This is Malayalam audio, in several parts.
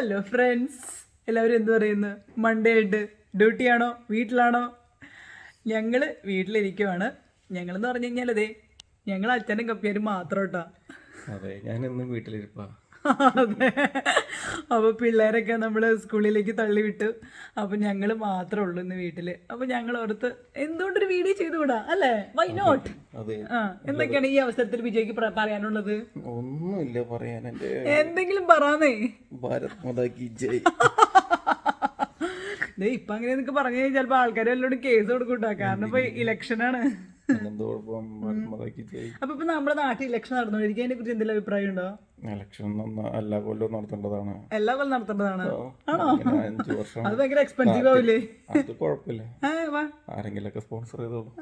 ഹലോ ഫ്രണ്ട്സ് എല്ലാവരും എന്ത് പറയുന്നു? മൺഡേ ആയിട്ട് ഡ്യൂട്ടിയാണോ വീട്ടിലാണോ? ഞങ്ങൾ വീട്ടിലിരിക്കുവാണ്. ഞങ്ങളെന്ന് പറഞ്ഞു കഴിഞ്ഞാൽ അതെ ഞങ്ങൾ അച്ഛനും കപ്പിയാരും മാത്രം കേട്ടോ. അതെ ഞാൻ ഇന്ന് വീട്ടിലിരിപ്പാ. അതെ. അപ്പോൾ പിള്ളേരൊക്കെ നമ്മൾ സ്കൂളിലേക്ക് തള്ളിവിട്ടു. അപ്പൊ ഞങ്ങൾ മാത്രമേ ഉള്ളൂ ഇന്ന് വീട്ടിൽ അപ്പോൾ ഞങ്ങൾ ഓർത്ത് എന്തുകൊണ്ടൊരു വീഡിയോ ചെയ്തുകൂടാ? അല്ലേ? വൈ നോട്ട് ആ എന്തൊക്കെയാണ് ഈ അവസരത്തിൽ വിജയ്ക്ക് പറയാനുള്ളത്? ഒന്നുമില്ല പറയാൻ എന്തെങ്കിലും പറയാന്നേ ഭാരത് മാതാക്കി ജയ്. ഇപ്പൊ അങ്ങനെ നിനക്ക് പറഞ്ഞു കഴിഞ്ഞാൽ ചിലപ്പോ ആൾക്കാർ കേസ് കൊടുക്കൂട്ടാ. കാരണം ഇപ്പൊ ഇലക്ഷനാണ്. അപ്പൊ ഇപ്പൊ നമ്മുടെ നാട്ടിൽ ഇലക്ഷൻ നടന്നുകൊണ്ടിരിക്കും അതിനെ കുറിച്ച് എന്തെങ്കിലും അഭിപ്രായം ഉണ്ടോ? ഇലക്ഷൻ എല്ലാ കൊല്ലവും നടത്തേണ്ടതാണ്. എല്ലാ കൊല്ലം നടത്തേണ്ടതാണ്. ആണോ? അഞ്ചു വർഷം. അത് ഭയങ്കര എക്സ്പെൻസീവ് ആവില്ലേ അത് കുഴപ്പമില്ല. ആരെങ്കിലൊക്കെ സ്പോൺസർ ചെയ്തോളൂ.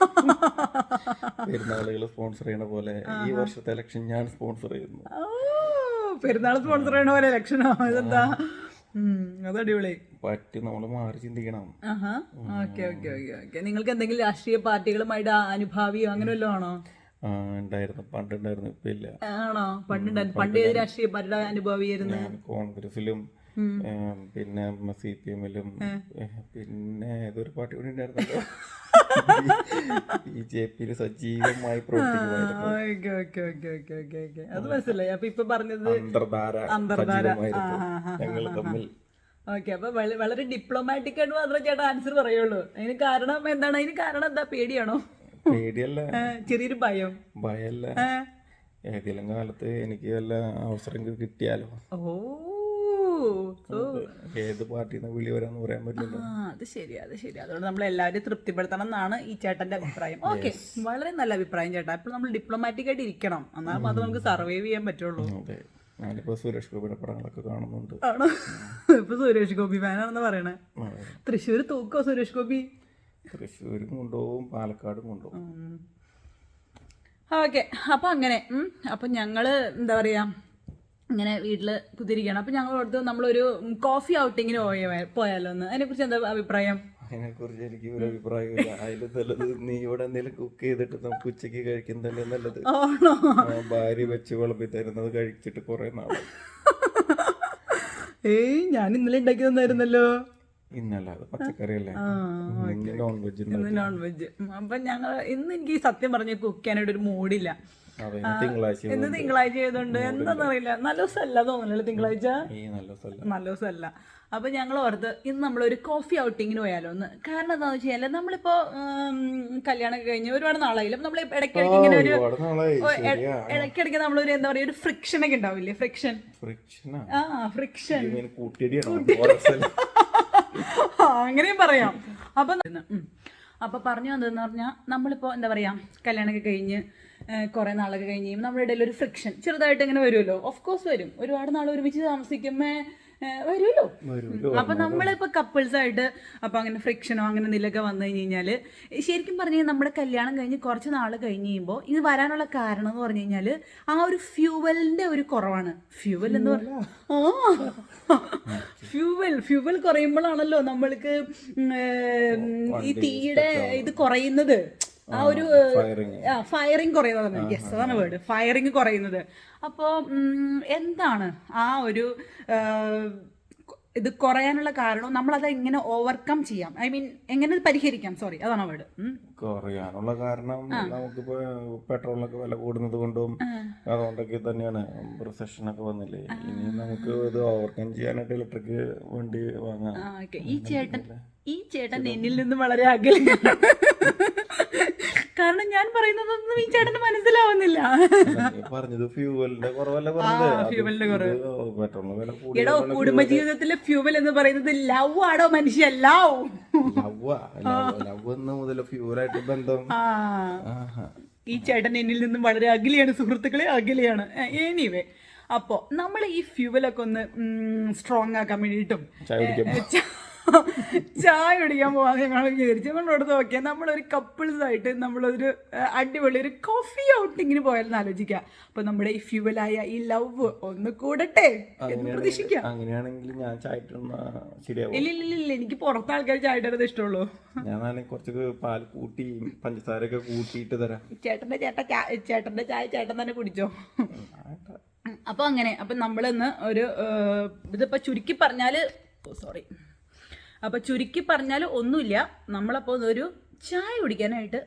പെരുന്നാളുകൾ സ്പോൺസർ ചെയ്യണ പോലെ ഈ വർഷത്തെ ഇലക്ഷൻ ഞാൻ സ്പോൺസർ ചെയ്യുന്നു. പെരുന്നാൾ സ്പോൺസർ ചെയ്യണ പോലെ ഇലക്ഷനോ ഇതെന്താ? അത് അടിപൊളി പറ്റി നമ്മൾ മാറി ചിന്തിക്കണം. Okay okay okay okay. നിങ്ങൾക്ക് എന്തെങ്കിലും രാഷ്ട്രീയ പാർട്ടികളുമായിട്ട് അനുഭാവിയോ അങ്ങനെ വല്ലതും ആണോ? ഉണ്ടായിരുന്നു. പണ്ടുണ്ടായിരുന്നു. ഇപ്പൊ ഇല്ല. ആണോ? പണ്ടുണ്ടായിരുന്നു. പണ്ട് ഏത് രാഷ്ട്രീയ പാർട്ടിയുടെ അനുഭാവിയായിരുന്നു? കോൺഗ്രസിലും പിന്നെ സി പി എമ്മിലും പിന്നെ ഏതൊരു പാർട്ടി കൂടി ഉണ്ടായിരുന്നല്ലോ? ബി ജെ പിയിൽ സജീവമായി പ്രവർത്തിക്കുമായിരുന്നു. അത് മനസ്സിലായി. അപ്പൊ ഇപ്പൊ പറഞ്ഞത് അന്തർധാര ഞങ്ങൾ തമ്മിൽ ഓക്കെ അപ്പൊ വളരെ ഡിപ്ലോമാറ്റിക് ആയിട്ട് മാത്രമേ ചേട്ടാ ആൻസർ പറയുള്ളൂ. അതിന് കാരണം എന്താണ്? അതിന് കാരണം എന്താ? പേടിയാണോ? പേടിയല്ല. ചെറിയൊരു ഭയം. ഭയല്ല. ഏതെങ്കിലും കാലത്ത് എനിക്ക് വല്ല അവസരം കിട്ടിയാലോ? ഓ ഏത് പാർട്ടിയിൽ നിന്ന് വിളി വരാന്ന് പറയാൻ പറ്റില്ല അത് ശരി അത് ശരി. അതുകൊണ്ട് നമ്മൾ എല്ലാവരും തൃപ്തിപ്പെടുത്തണം എന്നാണ് ഈ ചേട്ടന്റെ അഭിപ്രായം. ഓക്കെ വളരെ നല്ല അഭിപ്രായം ചേട്ടാ. ഇപ്പൊ നമ്മൾ ഡിപ്ലോമാറ്റിക് ആയിട്ട് ഇരിക്കണം. എന്നാൽ അത് നമുക്ക് സർവൈവ് ചെയ്യാൻ പറ്റുള്ളൂ. ഞാനിപ്പോ സുരേഷ് ഗോപിയുടെ പടങ്ങളൊക്കെ കാണുന്നുണ്ട്. ആണോ? ഇപ്പൊ സുരേഷ് ഗോപി ഫാനാണെന്ന് പറയണേ. തൃശ്ശൂർ തൂക്കോ സുരേഷ് ഗോപി? തൃശ്ശൂരും കൊണ്ടുപോകും പാലക്കാടും കൊണ്ടുപോകും. ഓക്കെ അപ്പം അങ്ങനെ. അപ്പൊ അപ്പം ഞങ്ങൾ എന്താ പറയുക ഇങ്ങനെ വീട്ടിൽ കുതിരിക്കുകയാണ് അപ്പം ഞങ്ങൾ ഓർത്ത് നമ്മളൊരു കോഫി ഔട്ടിങ്ങിന് പോയ പോയാലോ എന്ന്. അതിനെക്കുറിച്ച് എന്താ അഭിപ്രായം? അതിനെ കുറിച്ച് എനിക്ക് ഒരു അഭിപ്രായമില്ല അതിൽ നല്ലത് നീ ഇവിടെ എന്തെങ്കിലും കുക്ക് ചെയ്തിട്ട് നമുക്ക് ഉച്ചയ്ക്ക് കഴിക്കുന്നതല്ലേ നല്ലത്. ഭാര്യ വെച്ച് വിളമ്പി തരുന്നത് കഴിച്ചിട്ട് കുറെ നാളെ. ഏയ് ഞാൻ ഇന്നലെ ഉണ്ടാക്കി തന്നായിരുന്നല്ലോ. ഇന്നല്ല അത് പച്ചക്കറിയല്ലേ? നോൺ വെജ് നോൺ വെജ് അപ്പം ഞങ്ങൾ ഇന്ന് എനിക്ക് സത്യം പറഞ്ഞ് കുക്ക് ചെയ്യാനായിട്ട് ഒരു മൂഡില്ല ഇന്ന് തിങ്കളാഴ്ച ചെയ്തുണ്ട് എന്താണെന്നറിയില്ല നല്ല ദിവസമല്ല തോന്നുന്നു തിങ്കളാഴ്ച? നല്ല ദിവസമല്ല. അപ്പോൾ ഞങ്ങൾ ഓർത്ത് ഇന്ന് നമ്മളൊരു കോഫി ഔട്ടിങ്ങിന് പോയാലോ എന്ന് കാരണം എന്താണെന്ന് വെച്ച് കഴിഞ്ഞാൽ നമ്മളിപ്പോൾ കല്യാണം കഴിഞ്ഞ് ഒരുപാട് നാളായില്ല? നമ്മൾ ഇടയ്ക്കിടയ്ക്ക് ഇങ്ങനെ ഒരു ഇടയ്ക്കിടയ്ക്ക് നമ്മളൊരു എന്താ പറയുക ഒരു ഫ്രിക്ഷൻ ഒക്കെ ഉണ്ടാവില്ലേ? ഫ്രിക്ഷൻ ആ? ഫ്രിക്ഷൻ അങ്ങനെയും പറയാം. അപ്പൊ. അപ്പൊ പറഞ്ഞു വന്നതെന്ന് പറഞ്ഞാൽ നമ്മളിപ്പോ എന്താ പറയാ കല്യാണമൊക്കെ കഴിഞ്ഞ് കുറെ നാളൊക്കെ കഴിഞ്ഞ് കഴിയുമ്പോൾ നമ്മുടെ ഇടയിൽ ഒരു ഫ്രിക്ഷൻ ചെറുതായിട്ട് ഇങ്ങനെ വരുമല്ലോ. ഓഫ് കോഴ്സ് വരും. ഒരുപാട് നാൾ ഒരുമിച്ച് താമസിക്കുമ്പോ വരുമല്ലോ. വരുമല്ലോ. അപ്പൊ നമ്മളിപ്പോ കപ്പിൾസ് ആയിട്ട് അപ്പൊ അങ്ങനെ ഫ്രിക്ഷനോ അങ്ങനെ എന്തെങ്കിലുമൊക്കെ വന്നു കഴിഞ്ഞ് കഴിഞ്ഞാൽ ശരിക്കും പറഞ്ഞു കഴിഞ്ഞാൽ നമ്മുടെ കല്യാണം കഴിഞ്ഞ് കുറച്ച് നാൾ കഴിഞ്ഞ് കഴിയുമ്പോൾ ഇത് വരാനുള്ള കാരണം എന്ന് പറഞ്ഞു കഴിഞ്ഞാൽ ആ ഒരു ഫ്യൂവലിന്റെ ഒരു കുറവാണ്. ഫ്യൂവൽ എന്ന് പറഞ്ഞാൽ ആ. ഫ്യൂവൽ ഫ്യൂവൽ കുറയുമ്പോഴാണല്ലോ നമ്മൾക്ക് ഈ തീയുടെ ഇത് കുറയുന്നത്. ആ ഒരു ഫയറിങ് കുറയുന്നതാണ് യെസ് അതാണ് വേർഡ് ഫയറിങ് കുറയുന്നത്. അപ്പോ എന്താണ് ആ ഒരു ഇത് കുറയാനുള്ള കാരണം? നമ്മളത് എങ്ങനെ ഓവർകം ചെയ്യാം? ഐ മീൻ എങ്ങനെ പരിഹരിക്കാം? സോറി അതാണ് വേർഡ് കുറയാനുള്ള കാരണം നമുക്കിപ്പോ പെട്രോളിനൊക്കെ വില കൂടുന്നത് കൊണ്ടും അതുകൊണ്ടൊക്കെ തന്നെയാണ് റിസഷൻ ഒക്കെ വന്നില്ലേ ഇനി നമുക്ക് ഇത് ഓവർകം ചെയ്യാനായിട്ട് ഇലക്ട്രിക് വണ്ടി വാങ്ങാം. ഈ ചേട്ടൻ ഈ ചേട്ടൻ എന്നിൽ നിന്ന് വളരെ അകലെ. കാരണം ഞാൻ പറയുന്നതൊന്നും ഈ ചേട്ടന് മനസ്സിലാവുന്നില്ല. പറഞ്ഞത് ഫ്യൂവലിന്റെ കുറവല്ല കുറവ്. എടോ കുടുംബജീവിതത്തിലെ ഫ്യൂവൽ എന്ന് പറയുന്നത് ലവ് ആടോ മനുഷ്യ ലവ് ലവ് ലവ് എന്ന മുതൽ ഫ്യൂവലായിട്ട് ബന്ധം. ഈ ചേട്ടൻ എന്നിൽ നിന്നും വളരെ അകലെയാണ് സുഹൃത്തുക്കളെ അകലെയാണ്. എനിവേ അപ്പോ നമ്മൾ ഈ ഫ്യൂവലൊക്കെ ഒന്ന് സ്ട്രോങ് ആക്കാൻ വേണ്ടിയിട്ടും ചായ കുടിക്കാൻ പോകാൻ ഞങ്ങൾ വിചാരിച്ചു. നമ്മളോട് നോക്കിയാൽ നമ്മളൊരു കപ്പിൾസ് ആയിട്ട് നമ്മളൊരു അടിപൊളി ഒരു കോഫി ഔട്ടിങ്ങിന് പോയാലെന്ന് ആലോചിക്കാം. അപ്പൊ നമ്മുടെ ഈ ഫ്യൂവലായ ഈ ലവ് ഒന്ന് കൂടട്ടെ എന്ന് പ്രതീക്ഷിക്കാം. അങ്ങനെയാണെങ്കിൽ ഞാൻ ഇല്ല ഇല്ല ഇല്ല, ഇല്ല. എനിക്ക് പുറത്തെ ആൾക്കാർ ചായ ഇടുന്നത് ഇഷ്ടമുള്ളൂ. ഞാൻ കുറച്ച് പാൽ കൂട്ടി പഞ്ചസാരയൊക്കെ കൂട്ടിയിട്ട് തരാം. ചേട്ടന്റെ ചേട്ട ചേട്ടന്റെ ചായ ചേട്ടൻ തന്നെ കുടിച്ചോ? അപ്പൊ അപ്പോൾ അങ്ങനെ അപ്പം നമ്മളിന്ന് ഒരു ഇതിപ്പോ ഇതിപ്പോൾ ചുരുക്കി പറഞ്ഞാൽ സോറി അപ്പോൾ ചുരുക്കി പറഞ്ഞാൽ ഒന്നുമില്ല. നമ്മളപ്പോൾ ഒരു ചായ കുടിക്കാനായിട്ട്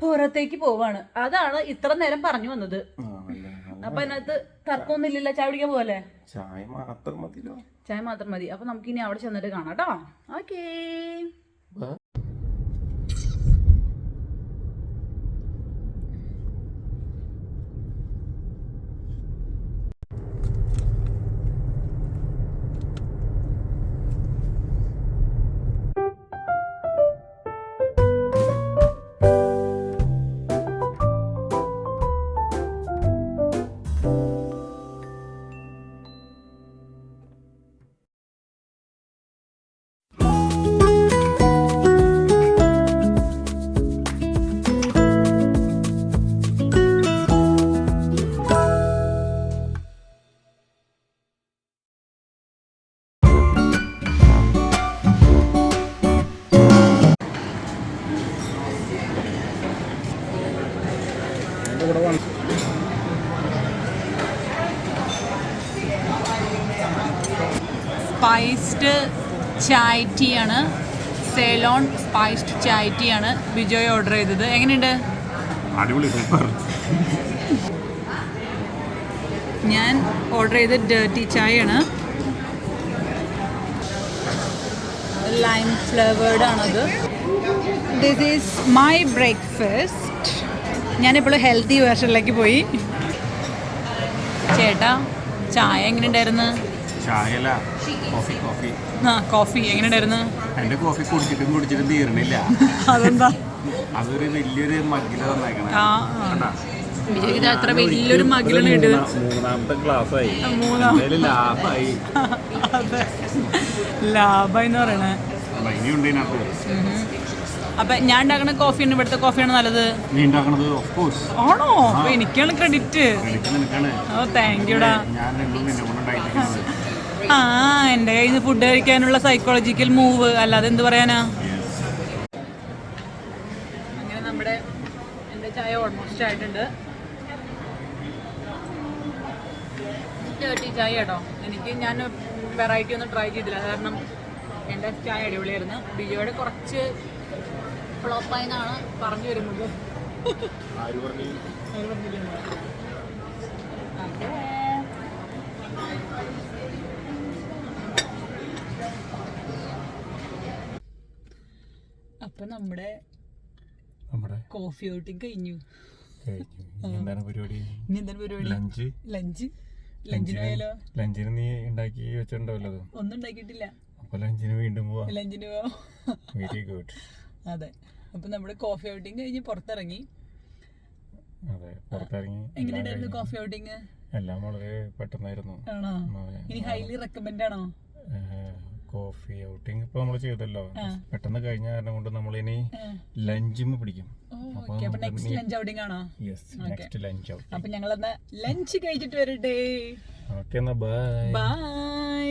പുറത്തേക്ക് പോവാണ്. അതാണ് ഇത്ര നേരം പറഞ്ഞു വന്നത്. അപ്പം അതിനകത്ത് തർക്കമൊന്നുമില്ലല്ലോ ചായ കുടിക്കാൻ പോവല്ലേ? ചായ മാത്രം മതി ചായ മാത്രം മതി. അപ്പൊ നമുക്ക് ഇനി അവിടെ ചെന്നിട്ട് കാണാം കേട്ടോ. ഓക്കേ. സ്പൈസ്ഡ് ചായ് ടീ ആണ്. സെലോൺ സ്പൈസ്ഡ് ചായ് ടീ ആണ് ബിജോയ് ഓർഡർ ചെയ്തത്. എങ്ങനെയുണ്ട്? അടിപൊളി സൂപ്പർ ഞാൻ ഓർഡർ ചെയ്ത ഡേർട്ടി ചായ ആണ്. ലൈം ഫ്ലേവേർഡ് ആണത്. ദിസ് ഈസ് മൈ ബ്രേക്ക്ഫാസ്റ്റ് ഞാനിപ്പോഴും ഹെൽത്തി വേർഷനിലേക്ക് പോയി. ചേട്ടാ ചായ എങ്ങനെയുണ്ടായിരുന്നു? ചായല കോഫി കോഫി ആ കോഫി എങ്ങനെയുണ്ടായിരുന്നു? എന്റെ കോഫി കുടിച്ചിട്ടും കുടിച്ചിട്ടും തീർന്നില്ല. അതെന്താ? അതൊരു വലിയൊരു മഗ്ഗില തന്നേക്കണം. അത്ര വലിയൊരു മൂന്നാമത്തെ ക്ലാസ് ആയി. മൂന്നാം എന്തായാലും ലാഭമായി അതെ. ലാഭം എന്ന് പറയണേ. ഇനിയുണ്ട് ഇതിനകത്ത്. അപ്പൊ ഞാൻ ഉണ്ടാക്കുന്ന കോഫിയാണ് ഇവിടുത്തെ കോഫിയാണ് നല്ലത്. നീ ഉണ്ടാക്കണത് ഓഫ് കോഴ്സ് ആണോ? അപ്പൊ എനിക്കാണ് ക്രെഡിറ്റ് ഓ താങ്ക് യുടാ ആ എന്റെ കയ്യിൽ നിന്ന് ഫുഡ് കഴിക്കാനുള്ള സൈക്കോളജിക്കൽ മൂവ് അല്ലാതെ എന്ത് പറയാനാ? അങ്ങനെ നമ്മുടെ എന്റെ ചായ ഓൾമോസ്റ്റ് ആയിട്ടുണ്ട്. ഡേർട്ടി ചായ കേട്ടോ എനിക്ക് ഞാൻ വെറൈറ്റി ഒന്നും ട്രൈ ചെയ്തില്ല. കാരണം എന്റെ ചായ അടിപൊളിയായിരുന്നു. ബിജോയുടെ കുറച്ച് ഫ്ലോപ്പായി എന്നാണ് പറഞ്ഞു വരുന്നത്. ആര് പറഞ്ഞില്ലേ? അപ്പൊ നമ്മുടെ നമ്മുടെ കോഫി ഔട്ടിങ് കഴിഞ്ഞു. എന്താണ് പരിപാടി? എന്താണ് പരിപാടി? ലഞ്ച്. ലഞ്ച്. ലഞ്ചിന് പോയാലോ? ലഞ്ചിന് നീ ഉണ്ടാക്കി വെച്ചിട്ടുണ്ടാവല്ലോ അത് ഒന്നും ഉണ്ടാക്കിയിട്ടില്ല. അപ്പൊ ലഞ്ചിന് വീണ്ടും പോവാ. ലഞ്ചിന് പോവാം. വെരി ഗുഡ് അതെ. അപ്പൊ നമ്മുടെ കോഫി ഔട്ടിങ് കഴിഞ്ഞ് പുറത്തിറങ്ങി. അതെ പുറത്തിറങ്ങി. എങ്ങനെയുണ്ടായിരുന്നു കോഫി ഔട്ടിങ് എല്ലാം വളരെ പെട്ടെന്നായിരുന്നു. ആണോ? ഇനി ഹൈലി റെക്കമെൻഡ് ആണോ? കോഫി ഔട്ടിങ് ഇപ്പൊ നമ്മൾ ചെയ്തല്ലോ. പെട്ടെന്ന് കഴിഞ്ഞ കാരണം കൊണ്ട് നമ്മൾ ഇനി ലഞ്ചും പിടിക്കും. നെക്സ്റ്റ് ലഞ്ച് ഔട്ടിംഗ് ആണോ? യെസ് നെക്സ്റ്റ് ലഞ്ച് ഔട്ട് അപ്പൊ ഞങ്ങൾ ലഞ്ച് കഴിച്ചിട്ട് വരട്ടെ. ഓക്കെ എന്നാ ബൈ ബൈ